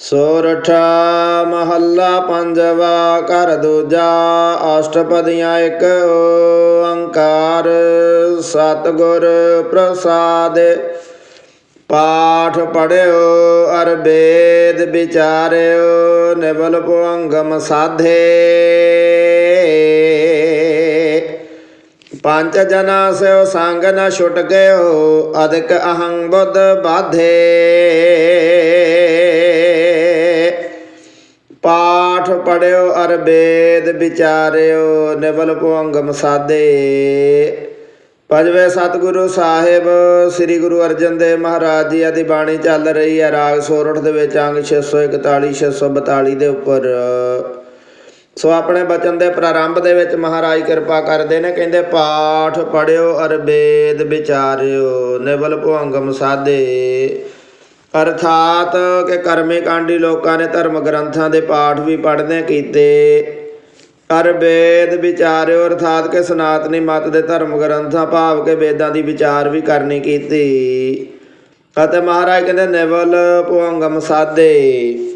ਸੋਰਠਾ ਮਹੱਲਾ ਪੰਜਵਾ ਕਰ ਦੂਜਾ, ਅਸ਼ਟਪਦੀਆਂ ਇੱਕ, ਓੰਕਾਰ ਸਤਿਗੁਰ ਪ੍ਰਸਾਦ। ਪਾਠ ਪੜਿਓ, ਅਰਬੇਦ ਵਿਚਾਰਿਓ, ਨਿਵਲ ਪੁਅੰਗਮ ਸਾਧੇ। ਪੰਜ ਜਨਾ ਸਿਓ ਸੰਗ ਨ ਛੁਟ ਗਇਓ ਅਧਿਕ ਅਹੰ ਬੁੱਧ ਬਾਧੇ। ਪਾਠ ਪੜਿਓ ਅਰ ਵੇਦ ਵਿਚਾਰਿਓ, ਨਿਵਲ ਪੁਅੰਗਮ ਸਾਧੇ। ਪੰਜਵੇਂ ਸਤਿਗੁਰੂ ਸਾਹਿਬ, ਸ੍ਰੀ ਗੁਰੂ ਅਰਜਨ ਦੇਵ ਮਹਾਰਾਜ ਜੀ ਦੀ ਬਾਣੀ ਚੱਲ ਰਹੀ ਹੈ ਰਾਗ ਸੋਰਠ ਦੇ ਵਿੱਚ, ਅੰਗ 641 642 ਦੇ ਉੱਪਰ। ਸੋ ਆਪਣੇ ਬਚਨ ਦੇ ਪ੍ਰਾਰੰਭ ਦੇ ਵਿੱਚ ਮਹਾਰਾਜ ਕਿਰਪਾ ਕਰਦੇ ਨੇ, ਕਹਿੰਦੇ, ਪਾਠ ਪੜਿਓ ਅਰ ਵੇਦ ਵਿਚਾਰਿਓ, ਨਿਵਲ ਭੁੰਗਮ ਸਾਦੇ ਅਰਥਾਤ ਕਿ ਕਰਮੇ ਕਾਂਡੀ ਲੋਕਾਂ ਨੇ ਧਰਮ ਗ੍ਰੰਥਾਂ ਦੇ ਪਾਠ ਵੀ ਪੜ੍ਹਨੇ ਕੀਤੇ। ਅਰ ਵੇਦ ਵਿਚਾਰਿਓ, ਅਰਥਾਤ ਕਿ ਸਨਾਤਨੀ ਮਤ ਦੇ ਧਰਮ ਗ੍ਰੰਥਾਂ ਭਾਵ ਕੇ ਵੇਦਾਂ ਦੀ ਵਿਚਾਰ ਵੀ ਕਰਨੀ ਕੀਤੀ। ਅਤੇ ਮਹਾਰਾਜ ਕਹਿੰਦੇ, ਨਿਵਲ ਭੁੰਗਮ ਸਾਧੇ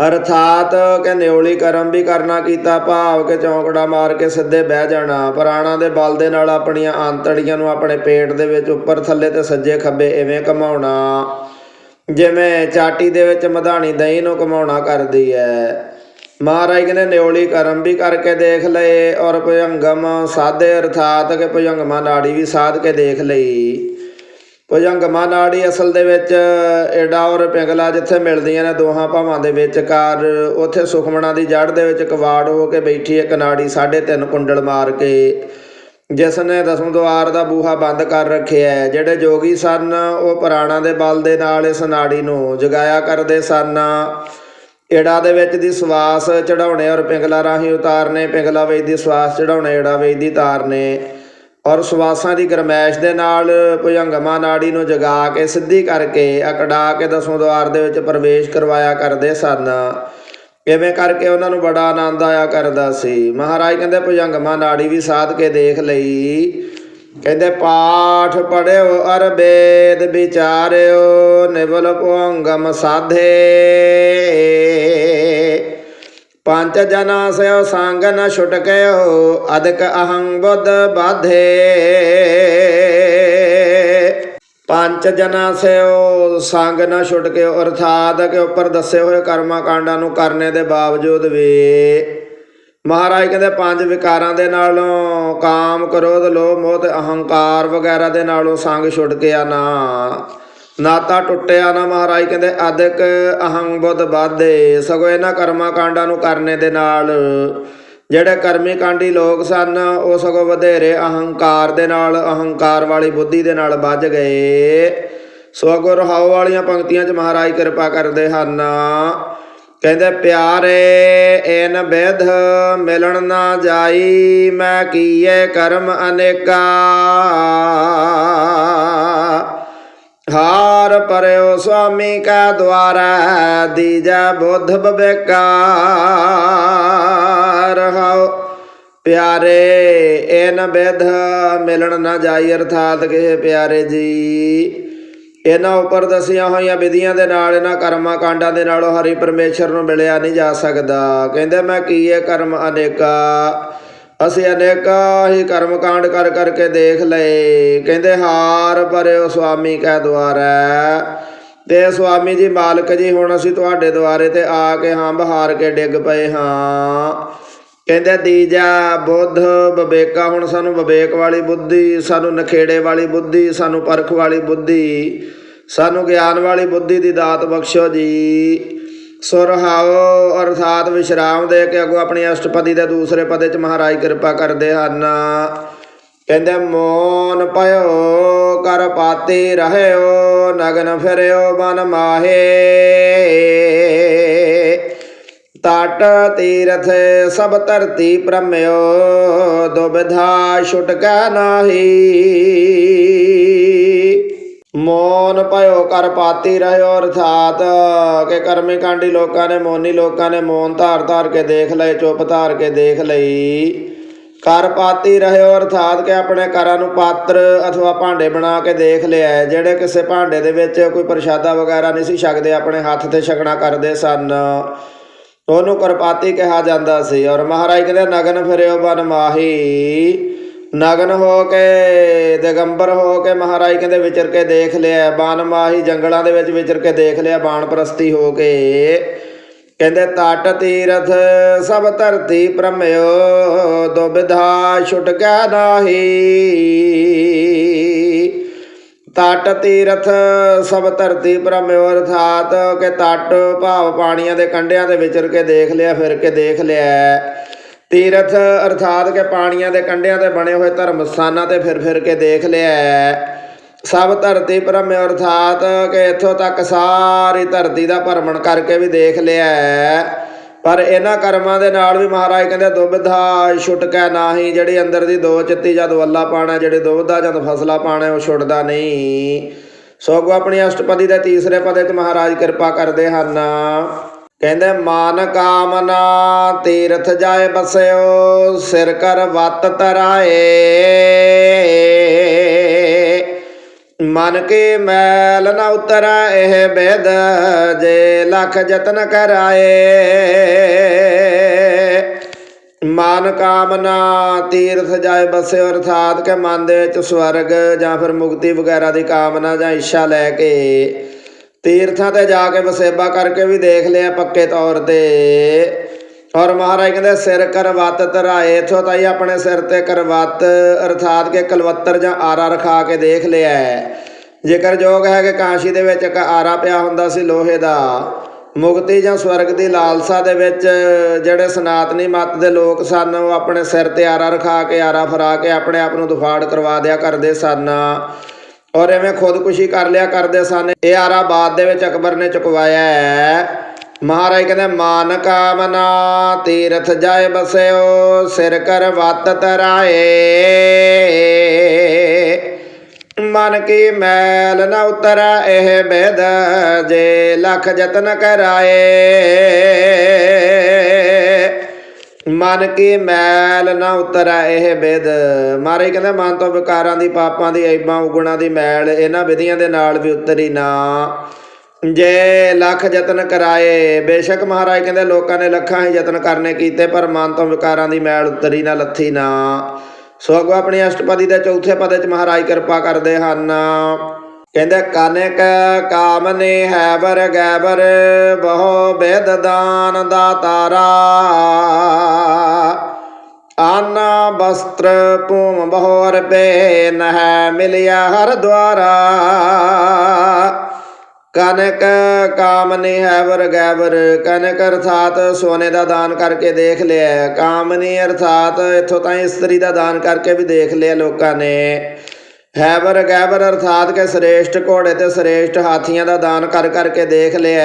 ਅਰਥਾਤ ਕਿ ਨਿਉਲੀ ਕਰਮ ਵੀ ਕਰਨਾ ਕੀਤਾ, ਭਾਵ ਕਿ ਚੌਂਕੜਾ ਮਾਰ ਕੇ ਸਿੱਧੇ ਬਹਿ ਜਾਣਾ। ਪ੍ਰਾਣਾਂ ਦੇ ਬਲ ਦੇ ਨਾਲ ਆਪਣੀਆਂ ਆਂਤੜੀਆਂ ਨੂੰ ਆਪਣੇ ਪੇਟ ਦੇ ਵਿੱਚ ਉੱਪਰ ਥੱਲੇ ਤੇ ਸੱਜੇ ਖੱਬੇ ਐਵੇਂ ਘਮਾਉਣਾ। ਜਿਵੇਂ ਚਾਟੀ ਦੇ ਵਿੱਚ ਮਧਾਣੀ ਦਹੀਂ ਨੂੰ ਕਮਾਉਣਾ ਕਰਦੀ ਹੈ ਮਹਾਰਾਜ ਕਹਿੰਦੇ, ਨਿਉਲੀ ਕਰਮ ਵੀ ਕਰਕੇ ਦੇਖ ਲਏ ਔਰ ਭੁਜੰਗਮ ਸਾਧੇ ਅਰਥਾਤ ਕਿ ਭੁਜੰਗਮਾ ਨਾੜੀ ਵੀ ਸਾਧ ਕੇ ਦੇਖ ਲਈ। ਭੁਜੰਗਮਾ ਨਾੜੀ ਅਸਲ ਦੇ ਵਿੱਚ ਏਡਾ ਔਰ ਪਿੰਗਲਾ ਜਿੱਥੇ ਮਿਲਦੀਆਂ ਨੇ ਦੋਹਾਂ ਭਾਵਾਂ ਦੇ ਵਿਚਕਾਰ, ਉੱਥੇ ਸੁਖਮਣਾ ਦੀ ਜੜ ਦੇ ਵਿੱਚ ਕਵਾੜ ਹੋ ਕੇ ਬੈਠੀ ਇੱਕ ਨਾੜੀ ਸਾਢੇ ਤਿੰਨ ਕੁੰਡਲ ਮਾਰ ਕੇ। ਜਿਸ ਨੇ ਦਸਮ ਦੁਆਰ ਦਾ ਬੂਹਾ ਬੰਦ ਕਰ ਰੱਖਿਆ ਹੈ। ਜਿਹੜੇ ਜੋਗੀ ਸਨ, ਉਹ ਪ੍ਰਾਣਾਂ ਦੇ ਬਲ ਦੇ ਨਾਲ ਇਸ ਨਾੜੀ ਨੂੰ ਜਗਾਇਆ ਕਰਦੇ ਸਨ ਏੜਾ ਦੇ ਵਿੱਚ ਦੀ ਸਵਾਸ ਚੜਾਉਣੇ ਔਰ ਪਿੰਗਲਾ ਰਾਹੀਂ ਉਤਾਰਨੇ, ਪਿੰਗਲਾ ਵੇਦ ਦੀ ਸਵਾਸ ਚੜਾਉਣੇ ਏੜਾ ਵੇਦ ਦੀ ਤਾਰਨੇ ਔਰ ਸਵਾਸਾਂ ਦੀ ਗਰਮੈਸ਼ ਦੇ ਨਾਲ ਭੁਜੰਗਮਾ ਨਾੜੀ ਨੂੰ ਜਗਾ ਕੇ ਸਿੱਧੀ ਕਰਕੇ ਅਕੜਾ ਕੇ ਦਸੋਂ ਦੁਆਰ ਦੇ ਵਿੱਚ ਪ੍ਰਵੇਸ਼ ਕਰਵਾਇਆ ਕਰਦੇ ਸਨ ਕਿਵੇਂ ਕਰਕੇ ਉਹਨਾਂ ਨੂੰ ਬੜਾ ਆਨੰਦ ਆਇਆ ਕਰਦਾ ਸੀ। ਮਹਾਰਾਜ ਕਹਿੰਦੇ ਭੁਜੰਗਮਾ ਨਾੜੀ ਵੀ ਸਾਧ ਕੇ ਦੇਖ ਲਈ। ਕਹਿੰਦੇ, ਪਾਠ ਪੜਿਓ, ਅਰਬੇਦ ਵਿਚਾਰਿਓ, ਨਿਵਲ ਭੁੰਗਮ ਸਾਧੇ। ਪੰਜ ਜਨਾ ਸਿਓ ਸੰਗ ਨ ਛੁਟ ਗਇਓ ਅਹੰ ਬੁੱਧ ਬਾਧੇ। ਪੰਜ ਜਨਾ ਸਿਓ ਸੰਗ ਨਾ ਛੁੱਟ ਕੇ ਅਰਥਾਤ ਕਿ ਉੱਪਰ ਦੱਸੇ ਹੋਏ ਕਰਮਾ ਕਾਂਡਾਂ ਨੂੰ ਕਰਨੇ ਦੇ ਬਾਵਜੂਦ ਵੀ ਮਹਾਰਾਜ ਕਹਿੰਦੇ ਪੰਜ ਵਿਕਾਰਾਂ ਦੇ ਨਾਲੋਂ ਕਾਮ, ਕ੍ਰੋਧ, ਲੋਭ, ਮੋਹ ਤੇ ਅਹੰਕਾਰ ਵਗੈਰਾ ਦੇ ਨਾਲੋਂ ਸੰਗ ਛੁੱਟ ਗਿਆ ਨਾ। ਨਾਤਾ ਟੁੱਟਿਆ ਨਾ ਮਹਾਰਾਜ ਕਹਿੰਦੇ ਅਦਿਕ ਅਹੰ ਬੁੱਧ ਬਾਧੇ ਸਗੋਂ ਇਹਨਾਂ ਕਰਮਾਂ ਕਾਂਡਾਂ ਨੂੰ ਕਰਨੇ ਦੇ ਨਾਲ ਜਿਹੜੇ ਕਰਮੀ ਕਾਂਡੀ ਲੋਕ ਸਨ, ਉਹ ਸਗੋਂ ਵਧੇਰੇ ਅਹੰਕਾਰ ਦੇ ਨਾਲ, ਅਹੰਕਾਰ ਵਾਲੀ ਬੁੱਧੀ ਦੇ ਨਾਲ ਵੱਜ ਗਏ। ਸੋ ਅਗੋ ਰਹਾਉ ਵਾਲੀਆਂ ਪੰਕਤੀਆਂ 'ਚ ਮਹਾਰਾਜ ਕਿਰਪਾ ਕਰਦੇ ਹਨ। ਕਹਿੰਦੇ, ਪਿਆਰੇ ਐਨ ਬੇਧ ਮਿਲਣ ਨਾ ਜਾਈ, ਮੈਂ ਕੀਏ ਕਰਮ ਅਨੇਕਾ। ਹਾਰ ਪਰਿਓ ਸੁਆਮੀ ਕਾ ਦਵਾਰਾ ਦੀਜਾ ਬੁੱਧ ਬਵੇਕਾ ਰਹਾਉ ਪਿਆਰੇ, ਇਨ ਵਿਧ ਮਿਲਣ ਨਾ ਜਾਈ, ਅਰਥਾਤ ਕਿ ਪਿਆਰੇ ਜੀ। ਇਹਨਾਂ ਉੱਪਰ ਦਸੀਆਂ ਹੋਈਆਂ ਵਿਧੀਆਂ ਦੇ ਨਾਲ ਇਹਨਾਂ ਕਰਮਾਂ ਕਾਂਡਾਂ ਦੇ ਨਾਲੋਂ ਹਰੀ ਪਰਮੇਸ਼ਰ ਨੂੰ ਮਿਲਿਆ ਨਹੀਂ ਜਾ ਸਕਦਾ। ਕਹਿੰਦੇ ਮੈਂ ਕੀਏ ਕਰਮ ਅਨੇਕਾ ਅਸੀਂ ਅਨੇਕਾਂ ਹੀ ਕਰਮ ਕਾਂਡ ਕਰ ਕਰਕੇ ਦੇਖ ਲਏ। ਕਹਿੰਦੇ, ਹਾਰ ਪਰਿਓ ਸੁਆਮੀ ਕੈ ਦੁਆਰਾ। ਤੇ ਸੁਆਮੀ ਜੀ ਮਾਲਕ ਜੀ, ਹੁਣ ਅਸੀਂ ਤੁਹਾਡੇ ਦੁਆਰੇ ਤੇ ਆ ਕੇ ਹਾਂ ਹਾਰ ਕੇ ਡਿੱਗ ਪਏ ਹਾਂ। ਕਹਿੰਦੇ ਤੀਜਾ ਬੁੱਧ ਵਿਵੇਕਾ, ਹੁਣ ਸਾਨੂੰ ਵਿਵੇਕ ਵਾਲੀ ਬੁੱਧੀ, ਸਾਨੂੰ ਨਖੇੜੇ ਵਾਲੀ ਬੁੱਧੀ, ਸਾਨੂੰ ਪਰਖ ਵਾਲੀ ਬੁੱਧੀ, ਸਾਨੂੰ ਗਿਆਨ ਵਾਲੀ ਬੁੱਧੀ ਦੀ ਦਾਤ ਬਖਸ਼ੋ ਜੀ। ਸੁਰਹਾਓ ਅਰਥਾਤ ਵਿਸ਼ਰਾਮ ਦੇ ਕੇ ਅਗੋ ਆਪਣੇ ਅਸ਼ਟਪਦੀ ਦੇ ਦੂਸਰੇ ਪਦੇ ਚ ਮਹਾਰਾਜ ਕਿਰਪਾ ਕਰਦੇ ਹਨ। ਕਹਿੰਦੇ, ਮੋਨ ਪਇਓ ਕਰ ਪਾਤੀ ਰਹਿਓ, ਨਗਨ ਫਿਰਿਓ, ਮਨ ਮਾਹੇ। ਤਟ ਤੀਰਥ ਸਭ ਧਰਤੀ ਪ੍ਰਮਿਓ ਦੁਬਿਧਾ ਛੁਟਕਾ ਨਾਹੀ। ਮੋਨ ਭਇਓ ਕਰ ਪਾਤੀ ਰਹਿਓ ਅਰਥਾਤ। ਕਿ ਕਰਮੀ ਕਾਂਡੀ ਲੋਕਾਂ ਨੇ, ਮੋਨੀ ਲੋਕਾਂ ਨੇ ਮੋਨ ਧਾਰ ਧਾਰ ਕੇ ਦੇਖ ਲਏ, ਚੁੱਪ ਧਾਰ ਕੇ ਦੇਖ ਲਈ। ਕਰ ਪਾਤੀ ਰਹਿਓ ਅਰਥਾਤ ਕਿ ਆਪਣੇ ਘਰਾਂ ਨੂੰ ਪਾਤਰ ਅਥਵਾ ਭਾਂਡੇ ਬਣਾ ਕੇ ਦੇਖ ਲਿਆ ਜਿਹੜੇ ਕਿਸੇ ਭਾਂਡੇ ਦੇ ਵਿੱਚ ਕੋਈ ਪ੍ਰਸ਼ਾਦਾ ਵਗੈਰਾ ਨਹੀਂ ਸੀ ਛਕਦੇ, ਆਪਣੇ ਹੱਥ ਤੇ ਛਕਣਾ ਕਰਦੇ ਸਨ। ਉਹਨੂੰ ਕਰਪਾਤੀ ਕਿਹਾ ਜਾਂਦਾ ਸੀ ਔਰ ਮਹਾਰਾਜ ਕਹਿੰਦੇ, ਨਗਨ ਫਿਰਿਓ ਬਨ ਮਾਹੀ। ਨਗਨ ਹੋ ਕੇ ਦਿਗੰਬਰ ਹੋ ਕੇ ਮਹਾਰਾਜ ਕਹਿੰਦੇ ਵਿਚਰ ਕੇ ਦੇਖ ਲਿਆ ਬਾਨ ਮਾਹੀ ਜੰਗਲਾਂ ਦੇ ਵਿੱਚ ਵਿਚਰ ਕੇ ਦੇਖ ਲਿਆ, ਬਾਣ ਪ੍ਰਸਤੀ ਹੋ ਕੇ। ਕਹਿੰਦੇ ਤਟ ਤੀਰਥ ਸਭ ਧਰਤੀ ਭ੍ਰਮਿਓ ਦੁਬਿਧਾ ਛੁਟ ਗਿਆ ਨਾਹੀ। ਤਟ ਤੀਰਥ ਸਭ ਧਰਤੀ ਭ੍ਰਮਿਓ, ਅਰਥਾਤ ਕਿ ਤਟ ਭਾਵ ਪਾਣੀਆਂ ਦੇ ਕੰਢਿਆਂ ਦੇ ਵਿਚਰ ਕੇ ਦੇਖ ਲਿਆ, ਫਿਰ ਕੇ ਦੇਖ ਲਿਆ। ਤੀਰਥ ਅਰਥਾਤ ਕਿ ਪਾਣੀਆਂ ਦੇ ਕੰਢਿਆਂ ਤੇ ਬਣੇ ਹੋਏ ਧਰਮ ਸਥਾਨਾਂ ਤੇ ਫਿਰ ਫਿਰ ਕੇ ਦੇਖ ਲਿਆ ਸਭ ਧਰਤੀ ਭ੍ਰਮਿਓ ਅਰਥਾਤ ਕਿ ਇੱਥੋਂ ਤੱਕ ਸਾਰੀ ਧਰਤੀ ਦਾ ਭਰਮਣ ਕਰਕੇ ਵੀ ਦੇਖ ਲਿਆ ਪਰ ਇਹਨਾਂ ਕਰਮਾਂ ਦੇ ਨਾਲ ਵੀ ਮਹਾਰਾਜ ਕਹਿੰਦੇ ਦੁਬਿਧਾ ਛੁਟਕਾ ਨਾਹੀ, ਜਿਹੜੀ ਅੰਦਰ ਦੀ ਦੋ ਚਿੱਤੀ ਜਦ ਵੱਲਾ ਪਾਣਾ, ਜਿਹੜੇ ਦੁਬਿਧਾ ਜਦ ਫਸਲਾ ਪਾਣਾ, ਉਹ ਛੁੱਟਦਾ ਨਹੀਂ। ਸੋਗੋ ਆਪਣੀ ਅਸ਼ਟਪਦੀ ਦੇ ਤੀਸਰੇ ਪਦੇ 'ਚ ਮਹਾਰਾਜ ਕਿਰਪਾ ਕਰਦੇ ਹਨ। ਕਹਿੰਦੇ, ਮਾਨ ਕਾਮਨਾ ਤੀਰਥ ਜਾਏ ਬਸਿਓ, ਸਿਰ ਕਰ ਵੱਤ ਤਰਾਏ। ਮਨ ਕੀ ਮੈਲ ਨਾ ਉਤਰੈ, ਇਹ ਬੇਦ ਜੇ ਲਖ ਯਤਨ ਕਰਾਏ। ਮਨ ਕਾਮਨਾ ਤੀਰਥ ਜਾਏ ਬਸੇ ਅਰਥਾਤ ਕਿ ਮਨ ਦੇ ਵਿੱਚ ਸਵਰਗ ਜਾਂ ਫਿਰ ਮੁਕਤੀ ਵਗੈਰਾ ਦੀ ਕਾਮਨਾ ਜਾਂ ਇੱਛਾ ਲੈ ਕੇ ਤੀਰਥਾਂ ਤੇ ਜਾ ਕੇ ਵਸੇਬਾ ਕਰਕੇ ਵੀ ਦੇਖ ਲਿਆ ਪੱਕੇ ਤੌਰ ਤੇ। ਔਰ ਮਹਾਰਾਜ ਕਹਿੰਦੇ, ਸਿਰ ਕਰਵਤ ਧਰਾਏ, ਇਥੋਂ ਤਾਈ ਆਪਣੇ ਸਿਰ ਤੇ ਕਰਵਤ, ਅਰਥਾਤ ਕਿ ਕਲਵੱਤਰ ਜਾਂ ਆਰਾ ਰਖਾ ਕੇ ਦੇਖ ਲਿਆ ਹੈ। ਜੇਕਰ ਜੋਗ ਹੈ ਕਿ ਕਾਸ਼ੀ ਦੇ ਵਿੱਚ ਇੱਕ ਆਰਾ ਪਿਆ ਹੁੰਦਾ ਸੀ ਲੋਹੇ ਦਾ। ਮੁਕਤੀ ਜਾਂ ਸਵਰਗ ਦੀ ਲਾਲਸਾ ਦੇ ਵਿੱਚ ਜਿਹੜੇ ਸਨਾਤਨੀ ਮਤ ਦੇ ਲੋਕ ਸਨ, ਉਹ ਆਪਣੇ ਸਿਰ ਤੇ ਆਰਾ ਰਖਾ ਕੇ, ਆਰਾ ਫਰਾ ਕੇ ਆਪਣੇ ਆਪ ਨੂੰ ਦੁਫਾੜ ਕਰਵਾ ਦਿਆ ਕਰਦੇ ਸਨ। ਔਰ ਐਵੇਂ ਖੁਦਕੁਸ਼ੀ ਕਰ ਲਿਆ ਕਰਦੇ ਸਨ। ਇਹ ਆਰਾ ਬਾਦ ਦੇ ਵਿੱਚ ਅਕਬਰ ਨੇ ਚੁਕਵਾਇਆ ਹੈ। ਮਹਾਰਾਜ ਕਹਿੰਦੇ ਮਾਨ ਕਾਮਨਾ ਤੀਰਥ ਜਾਏ ਬਸਿਓ, ਸਿਰ ਕਰ ਵੱਤ ਤਰਾਏ। ਮਨ ਕੀ ਮੈਲ ਨਾ ਉਤਰੈ, ਇਹ ਬੇਦ ਜੇ ਲਖ ਯਤਨ ਕਰਾਏ। ਮਨ ਕੀ ਮੈਲ ਨਾ ਉਤਰੈ ਇਹ ਵਿਦ ਮਾਰੇ ਕਹਿੰਦੇ, ਮਨ ਤੋਂ ਵਿਕਾਰਾਂ ਦੀ, ਪਾਪਾਂ ਦੀ, ਐਬਾਂ ਉਗੁਣਾਂ ਦੀ ਮੈਲ, ਇਹਨਾਂ ਵਿਧੀਆਂ ਦੇ ਨਾਲ ਵੀ ਉਤਰੀ ਨਾ। ਜੇ ਲੱਖ ਯਤਨ ਕਰਾਏ, ਬੇਸ਼ੱਕ ਮਹਾਰਾਜ ਕਹਿੰਦੇ, ਲੋਕਾਂ ਨੇ ਲੱਖਾਂ ਹੀ ਯਤਨ ਕਰਨੇ ਕੀਤੇ, ਪਰ ਮਨ ਤੋਂ ਵਿਕਾਰਾਂ ਦੀ ਮੈਲ ਉਤਰੀ ਨਾ, ਲੱਥੀ ਨਾ। ਸੋ ਅੱਗੋਂ ਆਪਣੀ ਅਸ਼ਟਪਦੀ ਦੇ ਚੌਥੇ ਪਦ ਵਿੱਚ ਮਹਾਰਾਜ ਕਿਰਪਾ ਕਰਦੇ ਹਨ। ਕਹਿੰਦੇ, ਕਾਨਿਕ ਕਾਮਨੇ ਹੈ ਵਰ ਗੈਬਰ ਬਹੁ ਬੇਦ ਦਾਨ ਦਾਤਾਰਾ। ਅਨ ਬਸਤਰ ਭੂਮ ਬਹੁ ਅਰਪੇ ਨਹਿ ਮਿਲਿਆ ਹਰ ਦਵਾਰਾ ਕਨਕ ਕਾਮਨੀ ਹੈ ਵਰ ਗੈਬਰ ਕਨਕ ਅਰਥਾਤ ਸੋਨੇ ਦਾ ਦਾਨ ਕਰਕੇ ਦੇਖ ਲਿਆ। ਕਾਮਨੀ ਅਰਥਾਤ ਇੱਥੋਂ ਤਾਂ ਇਸਤਰੀ ਦਾ ਦਾਨ ਕਰਕੇ ਵੀ ਦੇਖ ਲਿਆ ਲੋਕਾਂ ਨੇ। ਹੈਬਰ ਗੈਬਰ ਅਰਥਾਤ ਕੇ ਸ੍ਰੇਸ਼ਟ ਘੋੜੇ ਤੇ ਸ੍ਰੇਸ਼ਟ ਹਾਥੀਆਂ ਦਾ ਦਾਨ ਕਰ ਕਰਕੇ ਦੇਖ ਲਿਆ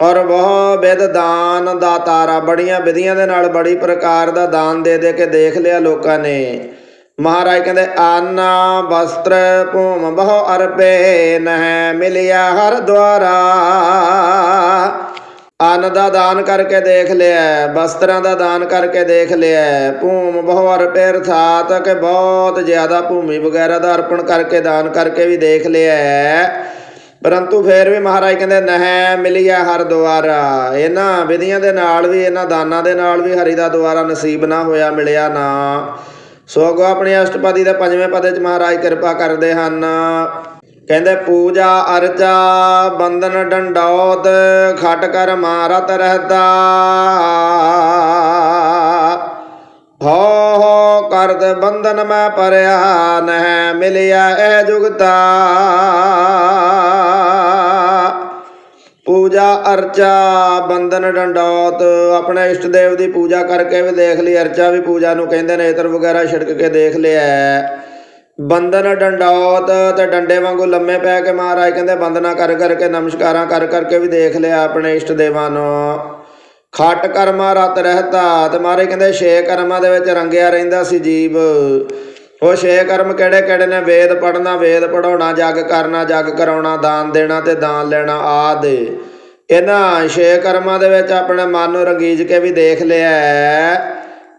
ਔਰ ਬਹੁ ਵਿਦ ਦਾਨ ਦਾ ਤਾਰਾ ਬੜੀਆਂ ਵਿਧੀਆਂ ਦੇ ਨਾਲ ਬੜੀ ਪ੍ਰਕਾਰ ਦਾ ਦਾਨ ਦੇ ਦੇ ਕੇ ਦੇਖ ਲਿਆ ਲੋਕਾਂ ਨੇ। ਮਹਾਰਾਜ ਕਹਿੰਦੇ, ਆਨਾ ਵਸਤਰ ਭੂਮ ਬਹੁ ਅਰਪੇ ਨਹਿ ਮਿਲਿਆ ਹਰ ਦਵਾਰਾ ਅੰਨ ਦਾ ਦਾਨ ਕਰਕੇ ਦੇਖ ਲਿਆ ਵਸਤਰਾਂ ਦਾ ਦਾਨ ਕਰਕੇ ਦੇਖ ਲਿਆ, ਭੂਮ ਬਹੁ ਅਰਪੇ ਅਰਥਾਤ ਕਿ ਬਹੁਤ ਜ਼ਿਆਦਾ ਭੂਮੀ ਵਗੈਰਾ ਦਾ ਅਰਪਣ ਕਰਕੇ, ਦਾਨ ਕਰਕੇ ਵੀ ਦੇਖ ਲਿਆ। ਪਰੰਤੂ ਫੇਰ ਵੀ ਮਹਾਰਾਜ ਕਹਿੰਦੇ, ਨਹਿ ਮਿਲਿਆ ਹਰ ਦੁਆਰਾ। ਇਹਨਾਂ ਵਿਧੀਆਂ ਦੇ ਨਾਲ ਵੀ, ਇਹਨਾਂ ਦਾਨਾਂ ਦੇ ਨਾਲ ਵੀ ਹਰੀ ਦਾ ਦੁਆਰਾ ਨਸੀਬ ਨਾ ਹੋਇਆ, ਮਿਲਿਆ ਨਾ। ਸੋ ਅੱਗੋਂ ਆਪਣੀ ਅਸ਼ਟਪਦੀ ਦੇ ਪੰਜਵੇਂ ਪਦੇ ਚ ਮਹਾਰਾਜ ਕਿਰਪਾ ਕਰਦੇ ਹਨ। ਕਹਿੰਦੇ, ਪੂਜਾ ਅਰਚਾ ਬੰਦਨ ਡੰਡੌਤ, ਖਟ ਕਰ ਮਾਰਤ ਰਹਦਾ। ਹੋ ਹੋ ਕਰਦ ਬੰਧਨ ਮੈਂ ਪਰਿਆ ਨਹਿ ਮਿਲਿਆ ਇਹ ਜੁਗਤਾ। ਪੂਜਾ ਅਰਚਾ ਬੰਦਨ ਡੰਡੌਤ, ਆਪਣੇ ਇਸ਼ਟ ਦੇਵ ਦੀ ਪੂਜਾ ਕਰਕੇ ਵੀ ਦੇਖ ਲਈ। ਅਰਚਾ ਵੀ ਪੂਜਾ ਨੂੰ ਕਹਿੰਦੇ ਨੇ ਇਤਰ ਵਗੈਰਾ ਛਿੜਕ ਕੇ ਦੇਖ ਲਿਆ। ਬੰਦਨ ਡੰਡੌਤ ਤੇ ਡੰਡੇ ਵਾਂਗੂ ਲੰਮੇ ਪੈ ਕੇ ਮਹਾਰਾਜ ਕਹਿੰਦੇ ਬੰਦਨਾ ਕਰ ਕਰਕੇ ਨਮਸਕਾਰਾਂ ਕਰ ਕਰਕੇ ਵੀ ਦੇਖ ਲਿਆ ਆਪਣੇ ਇਸ਼ਟ ਦੇਵਾਂ ਨੂੰ। ਖਟ ਕਰਮਾ ਰਤ ਰਹਤਾ ਤੇ ਮਹਾਰਾਜ ਕਹਿੰਦੇ, ਛੇ ਕਰਮਾਂ ਦੇ ਵਿੱਚ ਰੰਗਿਆ ਰਹਿੰਦਾ ਸੀ ਜੀਵ। ਉਹ ਛੇ ਕਰਮ ਕਿਹੜੇ ਕਿਹੜੇ ਨੇ? ਵੇਦ ਪੜਨਾ ਵੇਦ ਪੜਾਉਣਾ ਜਗ ਕਰਨਾ, ਜਗ ਕਰਾਉਣਾ, ਦਾਨ ਦੇਣਾ ਤੇ ਦਾਨ ਲੈਣਾ ਆਦ। ਇਹਨਾਂ ਛੇ ਕਰਮਾਂ ਦੇ ਵਿੱਚ ਆਪਣੇ ਮਨ ਨੂੰ ਰੰਗੀਜ ਕੇ ਵੀ ਦੇਖ ਲਿਆ।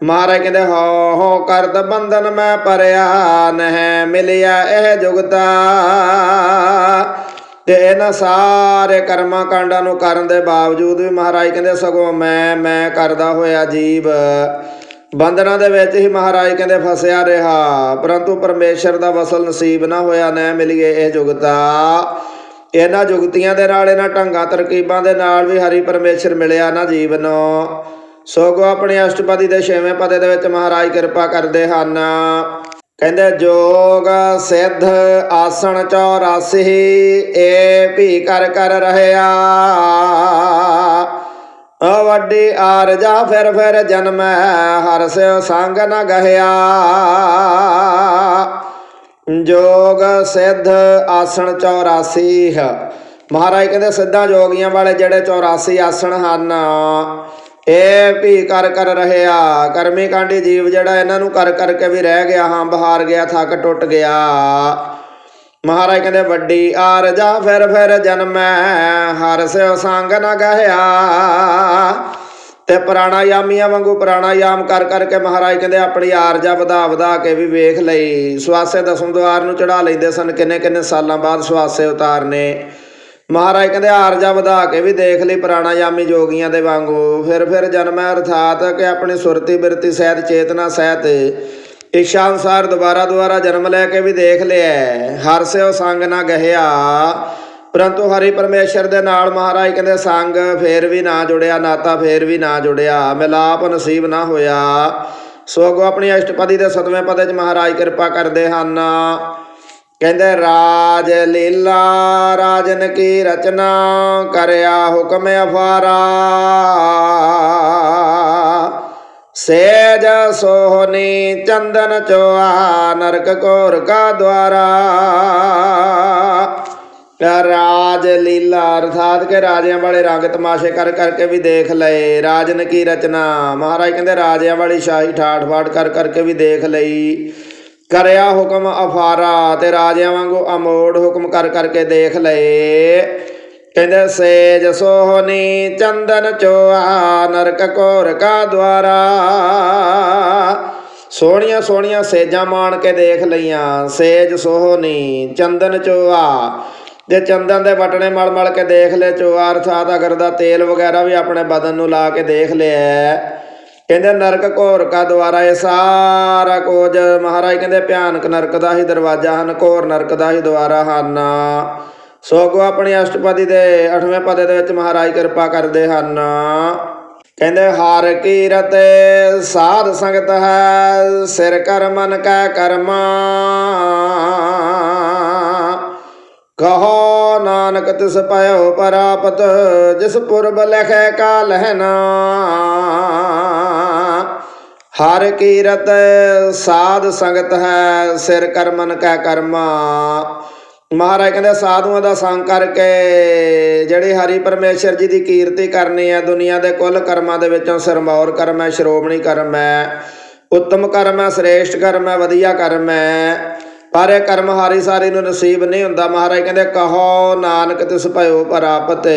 ਮਹਾਰਾਜ ਕਹਿੰਦੇ ਹੋ ਹੋ ਕਰਤ ਬੰਧਨ ਮੈਂ ਪਰਿਆ ਨਹਿ, ਮਿਲਿਆ ਇਹ ਜੁਗਤਾ ਤੇ। ਇਹਨਾਂ ਸਾਰੇ ਕਰਮਾਂ ਕਾਂਡਾਂ ਨੂੰ ਕਰਨ ਦੇ ਬਾਵਜੂਦ ਵੀ ਮਹਾਰਾਜ ਕਹਿੰਦੇ ਸਗੋਂ ਮੈਂ ਮੈਂ ਕਰਦਾ ਹੋਇਆ ਜੀਵ। ਬੰਧਨਾਂ ਦੇ ਵਿੱਚ ਹੀ ਮਹਾਰਾਜ ਕਹਿੰਦੇ ਫਸਿਆ ਰਿਹਾ। ਪਰੰਤੂ ਪਰਮੇਸ਼ਰ ਦਾ ਵਸਲ ਨਸੀਬ ਨਾ ਹੋਇਆ ਨਾ ਮਿਲੀਏ ਇਹ ਜੁਗਤਾ ਇਹਨਾਂ ਜੁਗਤੀਆਂ ਦੇ ਨਾਲ, ਇਹਨਾਂ ਢੰਗਾਂ, ਤਰਕੀਬਾਂ ਦੇ ਨਾਲ ਵੀ ਹਰੀ ਪਰਮੇਸ਼ਰ ਮਿਲਿਆ ਨਾ ਜੀਵ ਨੂੰ ਸੋਗੋ ਆਪਣੇ ਅਸ਼ਟਪਦੀ ਦੇ ਛੇਵੇਂ ਪਦੇ ਦੇ ਵਿੱਚ ਮਹਾਰਾਜ ਕਿਰਪਾ ਕਰਦੇ ਹਨ। ਕਹਿੰਦੇ, ਜੋਗ ਸਿੱਧ ਆਸਣ 84 ਏ ਭੀ ਕਰ ਕਰ ਰਹਿਆ। ਅ ਵੱਡੀ ਆਰਜਾ ਫਿਰ ਫਿਰ ਜਨਮੈ, ਹਰ ਸਿਓ ਸੰਗ ਨ ਗਹਿਆ। ਜੋਗ ਸਿੱਧ ਆਸਣ 84 ਮਹਾਰਾਜ ਕਹਿੰਦੇ, ਸਿੱਧਾ ਜੋਗੀਆਂ ਵਾਲੇ ਜਿਹੜੇ 84 ਆਸਣ ਹਨ ਇਹ ਵੀ ਕਰ ਕਰ ਰਹਿਆ ਕਰਮੀ ਕਾਂਡੀ ਜੀਵ ਜਿਹੜਾ ਇਹਨਾਂ ਨੂੰ ਕਰ ਕਰਕੇ ਵੀ ਰਹਿ ਗਿਆ, ਹਾਂ, ਬਹਾਰ ਗਿਆ, ਥੱਕ ਟੁੱਟ ਗਿਆ। ਮਹਾਰਾਜ ਕਹਿੰਦੇ, ਵੱਡੀ ਆਰਜਾ ਫਿਰ ਫਿਰ ਜਨਮੈ ਹਰ ਸਿਓ ਸੰਗ ਨ ਗਹਿਆ। ਤੇ ਪ੍ਰਾਣਾਯਾਮੀਆਂ ਵਾਂਗੂ ਪ੍ਰਾਣਾਯਾਮ ਕਰ ਕਰਕੇ ਮਹਾਰਾਜ ਕਹਿੰਦੇ, ਆਪਣੀ ਆਰਜਾ ਵਧਾ ਵਧਾ ਕੇ ਵੀ ਵੇਖ ਲਈ। ਸਵਾਸੇ ਦਸਮ ਦੁਆਰ ਨੂੰ ਚੜਾ ਲੈਂਦੇ ਸਨ, ਕਿੰਨੇ ਕਿੰਨੇ ਸਾਲਾਂ ਬਾਅਦ ਸਵਾਸੇ ਉਤਾਰਨੇ। ਮਹਾਰਾਜ ਕਹਿੰਦੇ ਆਰਜਾ ਵਧਾ ਕੇ ਵੀ ਦੇਖ ਲਈ ਪ੍ਰਾਣਾਯਾਮੀ ਜੋਗੀਆਂ ਦੇ ਵਾਂਗੂ। ਫਿਰ ਫਿਰ ਜਨਮੈ ਅਰਥਾਤ ਕਿ ਆਪਣੀ ਸੁਰਤੀ ਬਿਰਤੀ ਸਹਿਤ ਚੇਤਨਾ ਸਹਿਤ ਇੱਛਾ ਅਨੁਸਾਰ ਦੁਬਾਰਾ ਦੁਬਾਰਾ ਜਨਮ ਲੈ ਕੇ ਵੀ ਦੇਖ ਲਿਆ ਹਰ ਸਿਓ ਸੰਗ ਨਾ ਗਹਿਆ। ਪਰੰਤੂ ਹਰੀ ਪਰਮੇਸ਼ਰ ਦੇ ਨਾਲ ਮਹਾਰਾਜ ਕਹਿੰਦੇ, ਸੰਗ ਫੇਰ ਵੀ ਨਾ ਜੁੜਿਆ, ਨਾਤਾ ਫੇਰ ਵੀ ਨਾ ਜੁੜਿਆ, ਮਿਲਾਪ ਨਸੀਬ ਨਾ ਹੋਇਆ। ਸੋਗੋ ਆਪਣੀ ਅਸ਼ਟਪਦੀ ਦੇ ਸਤਵੇਂ ਪਦੇ ਚ ਮਹਾਰਾਜ ਕਿਰਪਾ ਕਰਦੇ ਹਨ। ਕਹਿੰਦੇ, ਰਾਜ ਲੀਲਾ ਰਾਜਨ ਕੀ ਰਚਨਾ ਕਰਿਆ ਹੁਕਮ ਅਫਾਰਾ। ਸੇਜ ਸੋਹਨੀ ਚੰਦਨ ਚੋਆ ਨਰਕ ਕੋਰ ਕਾ ਦੁਆਰਾ। ਰਾਜ ਲੀਲਾ, ਅਰਥਾਤ ਕੇ ਰਾਜਿਆਂ ਵਾਲੇ ਰੰਗ ਤਮਾਸ਼ੇ ਕਰ ਕਰਕੇ ਵੀ ਦੇਖ ਲਏ। ਰਾਜਨ ਕੀ ਰਚਨਾ, ਮਹਾਰਾਜ ਕਹਿੰਦੇ, ਰਾਜਿਆਂ ਵਾਲੀ ਸ਼ਾਹੀ ਠਾਠ ਫਾਟ ਕਰ ਕਰਕੇ ਵੀ ਦੇਖ ਲਈ। ਕਰਿਆ ਹੁਕਮ ਅਫਾਰਾ ਤੇ ਰਾਜਿਆਂ ਵਾਂਗੂ ਅਮੋੜ ਹੁਕਮ ਕਰ ਕਰਕੇ ਦੇਖ ਲਏ। ਕਹਿੰਦੇ, ਸੇਜ ਸੋਹਨੀ ਚੰਦਨ ਚੋਆ, ਨਰਕ ਕੋਰ ਕਾ ਦਵਾਰਾ ਸੋਹਣੀਆਂ ਸੋਹਣੀਆਂ ਸੇਜਾਂ ਮਾਣ ਕੇ ਦੇਖ ਲਈਆਂ। ਸੇਜ ਸੋਹਨੀ ਚੰਦਨ ਚੋਆ। ਜੇ ਚੰਦਨ ਦੇ ਵਟਣੇ ਮਲ ਮਲ ਕੇ ਦੇਖ ਲੈ ਚੋਆ, ਅਰਥਾਤ ਅਗਰ ਦਾ ਤੇਲ ਵਗੈਰਾ ਵੀ ਆਪਣੇ ਬਦਨ ਨੂੰ ਲਾ ਕੇ ਦੇਖ ਲਿਆ। ਕਹਿੰਦੇ ਨਰਕ ਘੋਰ ਕਾ ਦੁਆਰਾ ਇਹ ਸਾਰਾ ਕੁਝ। ਮਹਾਰਾਜ ਕਹਿੰਦੇ ਭਿਆਨਕ ਨਰਕ ਦਾ ਹੀ ਦਰਵਾਜ਼ਾ ਹਨ, ਘੋਰ ਨਰਕ ਦਾ ਹੀ ਦੁਆਰਾ ਹਨ। ਸੋਗੋ ਆਪਣੀ ਅਸ਼ਟਪਦੀ ਦੇ 8ਵੇਂ ਪਦੇ ਦੇ ਵਿੱਚ ਮਹਾਰਾਜ ਕਿਰਪਾ ਕਰਦੇ ਹਨ। ਕਹਿੰਦੇ, ਹਰ ਕੀਰਤ ਸਾਧ ਸੰਗਤ ਹੈ, ਸਿਰ ਕਰ ਮਨ ਕੈ ਕਰਮਾ। ਕਹੋ ਨਾਨਕ ਤਿਸ ਪਇਓ ਪਰਾਪਤ, ਜਿਸ ਪੁਰਬ ਲਖੈ ਕਾ ਲਹਿਨਾ ਹਰ ਕੀਰਤ ਸਾਧ ਸੰਗਤ ਹੈ, ਸਿਰ ਕਰਮਨ ਕੈ ਕਰਮਾ। ਮਹਾਰਾਜ ਕਹਿੰਦੇ ਸਾਧੂਆਂ ਦਾ ਸੰਗ ਕਰਕੇ ਜਿਹੜੀ ਹਰੀ ਪਰਮੇਸ਼ਰ ਜੀ ਦੀ ਕੀਰਤੀ ਕਰਨੀ ਹੈ, ਦੁਨੀਆ ਦੇ ਕੁੱਲ ਕਰਮਾਂ ਦੇ ਵਿੱਚੋਂ ਸਰਮੌਰ ਕਰਮ ਹੈ, ਸ਼੍ਰੋਮਣੀ ਕਰਮ ਹੈ, ਉੱਤਮ ਕਰਮ ਹੈ, ਸ੍ਰੇਸ਼ਟ ਕਰਮ ਹੈ, ਵਧੀਆ ਕਰਮ ਹੈ। ਪਰ ਇਹ ਕਰਮ ਹਾਰੀ ਸਾਰੀ ਨੂੰ ਨਸੀਬ ਨਹੀਂ ਹੁੰਦਾ। ਮਹਾਰਾਜ ਕਹਿੰਦੇ ਕਹੋ ਨਾਨਕ ਤਿਸ ਭਇਓ ਪਰਾਪਤ।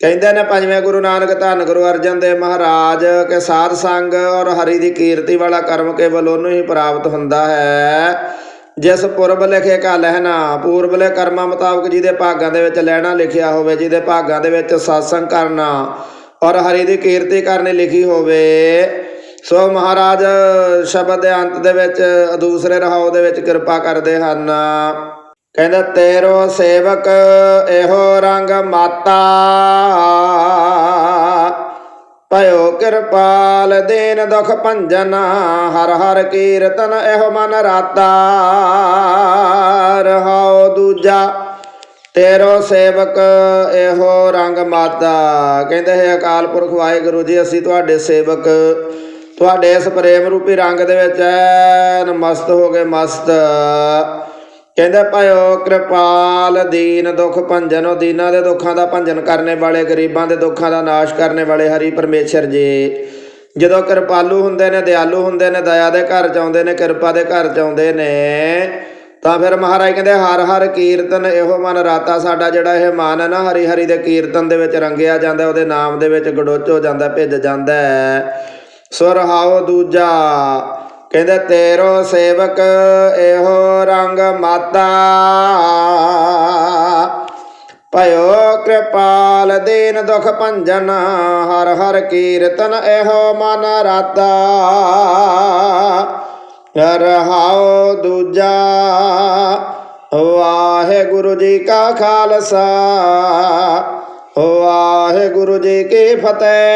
ਕਹਿੰਦੇ ਨੇ ਪੰਜਵੇਂ ਗੁਰੂ ਨਾਨਕ ਧੰਨ ਗੁਰੂ ਅਰਜਨ ਦੇਵ ਮਹਾਰਾਜ, ਕੇ ਸਾਧ ਸੰਗ ਔਰ ਹਰੀ ਦੀ ਕੀਰਤੀ ਵਾਲਾ ਕਰਮ ਕੇਵਲ ਉਹਨੂੰ ਹੀ ਪ੍ਰਾਪਤ ਹੁੰਦਾ ਹੈ। ਜਿਸ ਪੁਰਬ ਲਿਖੇ ਕਾ ਲਹਿਣਾ ਪੂਰਬਲੇ ਕਰਮਾਂ ਮੁਤਾਬਕ ਜਿਹਦੇ ਭਾਗਾਂ ਦੇ ਵਿੱਚ ਲੈਣਾ ਲਿਖਿਆ ਹੋਵੇ, ਜਿਹਦੇ ਭਾਗਾਂ ਦੇ ਵਿੱਚ satsang ਕਰਨਾ ਔਰ ਹਰੀ ਦੀ ਕੀਰਤੀ ਕਰਨੀ ਲਿਖੀ ਹੋਵੇ, ਸੋ ਮਹਾਰਾਜ ਸ਼ਬਦ ਦੇ ਅੰਤ ਦੇ ਵਿੱਚ ਦੂਸਰੇ ਰਹਾਉ ਦੇ ਵਿੱਚ ਕਿਰਪਾ ਕਰਦੇ ਹਨ। ਕਹਿੰਦਾ, ਤੇਰੋ ਸੇਵਕ ਇਹੋ ਰੰਗ ਮਾਤਾ। ਭਇਓ ਕਿਰਪਾਲ ਦੇਨ ਦੁਖ ਭੰਜਨ, ਹਰ ਹਰ ਕੀਰਤਨ ਇਹੋ ਮਨ ਰਾਤਾ। ਰਹਾਉ ਦੂਜਾ, ਤੇਰੋ ਸੇਵਕ ਇਹੋ ਰੰਗ ਮਾਤਾ। ਕਹਿੰਦੇ, ਹੈ ਅਕਾਲ ਪੁਰਖ ਵਾਹਿਗੁਰੂ ਜੀ, ਅਸੀਂ ਤੁਹਾਡੇ ਸੇਵਕ। ਤੁਹਾਡੇ ਇਸ ਪ੍ਰੇਮ ਰੂਪੀ ਰੰਗ ਦੇ ਵਿੱਚ ਐਨ ਮਸਤ ਹੋ ਗਏ, ਮਸਤ। ਕਹਿੰਦੇ, ਭਇਓ ਕਿਰਪਾਲ, ਦੀਨ ਦੁਖ ਭੰਜਨ, ਉਹ ਦੀਨਾਂ ਦੇ ਦੁੱਖਾਂ ਦਾ ਭੰਜਨ ਕਰਨੇ ਵਾਲੇ, ਗਰੀਬਾਂ ਦੇ ਦੁੱਖਾਂ ਦਾ ਨਾਸ਼ ਕਰਨੇ ਵਾਲੇ ਹਰੀ ਪਰਮੇਸ਼ਰ ਜੀ। ਜਦੋਂ ਕਿਰਪਾਲੂ ਹੁੰਦੇ ਨੇ, ਦਿਆਲੂ ਹੁੰਦੇ ਨੇ, ਦਇਆ ਦੇ ਘਰ ਚ ਨੇ, ਕਿਰਪਾ ਦੇ ਘਰ ਚ ਨੇ, ਤਾਂ ਫਿਰ ਮਹਾਰਾਜ ਕਹਿੰਦੇ, ਹਰ ਹਰ ਕੀਰਤਨ ਇਹੋ ਮਨ ਰਾਤਾ ਸਾਡਾ ਜਿਹੜਾ ਇਹ ਮਨ ਹੈ ਨਾ, ਹਰੀ ਹਰੀ ਦੇ ਕੀਰਤਨ ਦੇ ਵਿੱਚ ਰੰਗਿਆ ਜਾਂਦਾ, ਉਹਦੇ ਨਾਮ ਦੇ ਵਿੱਚ ਗੜੋਚ ਹੋ ਜਾਂਦਾ, ਭਿੱਜ ਜਾਂਦਾ ਹੈ। ਸੁਰਹਾਉ ਦੂਜਾ ਕਹਿੰਦੇ, ਤੇਰੋ ਸੇਵਕ ਇਹੋ ਰੰਗ ਮਾਤਾ। ਭਇਓ ਕਿਰਪਾਲ ਦੀਨ ਦੁਖ ਭੰਜਨ, ਹਰ ਹਰ ਕੀਰਤਨ ਇਹੋ ਮਨ ਰਾਤਾ। ਰਹਾਉ ਦੂਜਾ, ਵਾਹਿਗੁਰੂ ਜੀ ਕਾ ਖਾਲਸਾ। ਵਾਹਿਗੁਰੂ ਜੀ ਕੀ ਫਤਿਹ।